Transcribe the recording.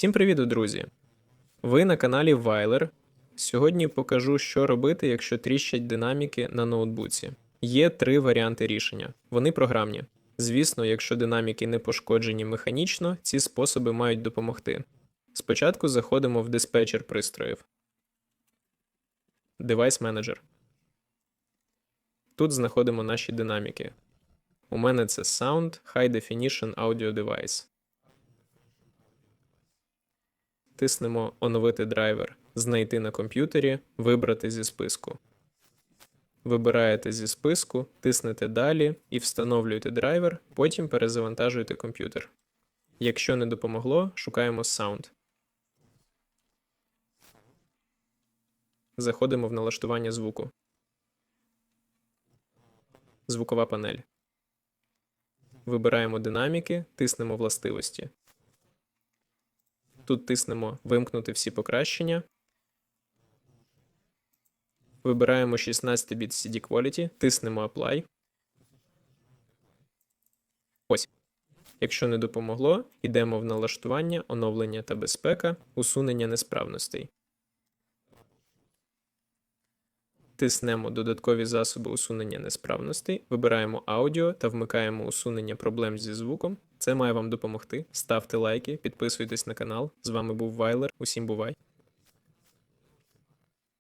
Всім привіт, друзі! Ви на каналі Вайлер. Сьогодні покажу, що робити, якщо тріщать динаміки на ноутбуці. Є три варіанти рішення. Вони програмні. Звісно, якщо динаміки не пошкоджені механічно, ці способи мають допомогти. Спочатку заходимо в диспетчер пристроїв. Device Manager. Тут знаходимо наші динаміки. У мене це Sound High Definition Audio Device. Тиснемо Оновити драйвер, знайти на комп'ютері, вибрати зі списку. Вибираєте зі списку, тиснете Далі і встановлюєте драйвер, потім перезавантажуєте комп'ютер. Якщо не допомогло, шукаємо Sound. Заходимо в налаштування звуку. Звукова панель. Вибираємо динаміки, тиснемо властивості. Тут тиснемо Вимкнути всі покращення. Вибираємо 16 біт CD Quality, тиснемо Apply. Ось. Якщо не допомогло, йдемо в налаштування, оновлення та безпека, усунення несправностей. Тиснемо додаткові засоби усунення несправностей, вибираємо аудіо та вмикаємо усунення проблем зі звуком. Це має вам допомогти. Ставте лайки, підписуйтесь на канал. З вами був Вайлер. Усім бувай!